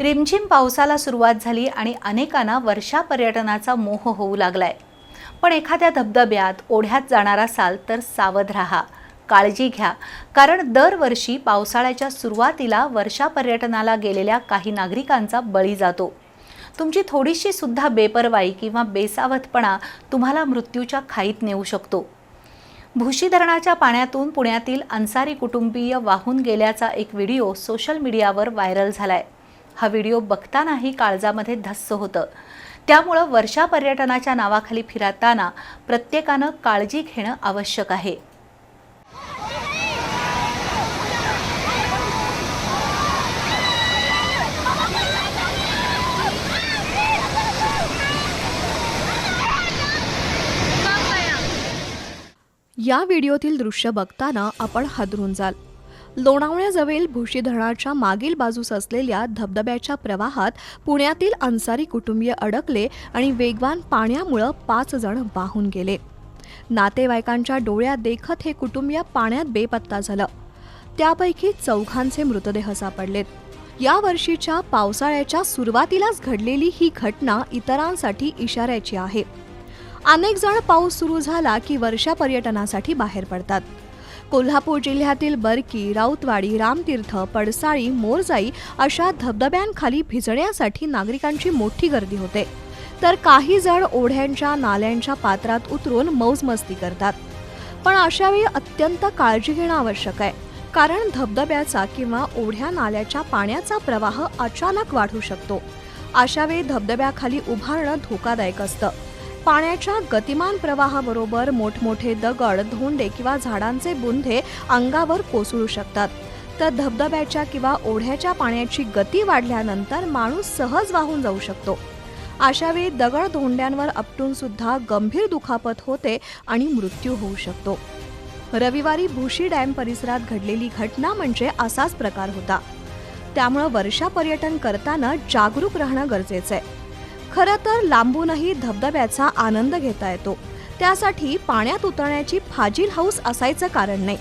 रिमझिम पावसाला सुरुवात झाली आणि अनेकांना वर्षा पर्यटनाचा मोह होऊ लागलाय. पण एखाद्या धबधब्यात ओढ्यात जाणार असाल तर सावध राहा. काळजी घ्या. कारण दरवर्षी पावसाळ्याच्या सुरुवातीला वर्षा पर्यटनाला गेलेल्या काही नागरिकांचा बळी जातो. तुमची थोडीशी सुद्धा बेपरवाई किंवा बेसावधपणा तुम्हाला मृत्यूच्या खाईत नेऊ शकतो. भुशी धरणाच्या पाण्यातून पुण्यातील अन्सारी कुटुंबीय वाहून गेल्याचा एक व्हिडिओ सोशल मीडियावर व्हायरल आहे हा व्हिडिओ बघतानाही काळजामध्ये धस्स होतं. त्यामुळं वर्षा पर्यटनाच्या नावाखाली फिरताना प्रत्येकानं काळजी घेणं आवश्यक आहे. या व्हिडिओतील दृश्य बघताना आपण हादरून जाल. लोणावळ्याजवळील भुशी धरणाच्या मागील बाजूस असलेल्या धबधब्याच्या प्रवाहात पुण्यातील अन्सारी कुटुंबीय अडकले आणि वेगवान पाण्यामुळं पाच जण वाहून गेले. नातेवाईकांच्या डोळ्यात देखत हे कुटुंबीय पाण्यात बेपत्ता झालं. त्यापैकी चौघांचे मृतदेह सापडलेत. या वर्षीच्या पावसाळ्याच्या सुरुवातीलाच घडलेली ही घटना इतरांसाठी इशाऱ्याची आहे. अनेक जण पाऊस सुरू झाला की वर्षा पर्यटनासाठी बाहेर पडतात. कोल्हापूर जिल्ह्यातील बरकी राऊतवाडी रामतीर्थ पडसाळी मोरजाई अशा धबधब्यांखाली भिजण्यासाठी नागरिकांची मोठी गर्दी होते. तर काही जण ओढ्यांच्या नाल्यांच्या पात्रात उतरून मौजमस्ती करतात. पण अशावेळी अत्यंत काळजी घेणं आवश्यक आहे. कारण धबधब्याचा किंवा ओढ्या नाल्याच्या पाण्याचा प्रवाह अचानक वाढू शकतो. अशावेळी धबधब्याखाली उभारणं धोकादायक असतं. पाण्याच्या गतिमान प्रवाहाबरोबर मोठमोठे दगड धोंडे किंवा झाडांचे बुंधे अंगावर कोसळू शकतात. तर धबधब्याच्या किंवा ओढ्याच्या पाण्याची गती वाढल्यानंतर माणूस सहज वाहून जाऊ शकतो. अशावेळी दगड धोंड्यांवर आपटून सुद्धा गंभीर दुखापत होते आणि मृत्यू होऊ शकतो. रविवारी भुशी डॅम परिसरात घडलेली घटना म्हणजे असाच प्रकार होता. त्यामुळं वर्षा पर्यटन करताना जागरूक राहणं गरजेचं आहे. खरं तर लांबूनही धबधब्याचा आनंद घेता येतो. त्यासाठी पाण्यात उतरण्याची फाजील हौस असायचं कारण नाही.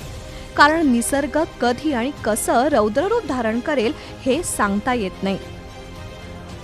कारण निसर्ग कधी आणि कसं रौद्ररूप धारण करेल हे सांगता येत नाही.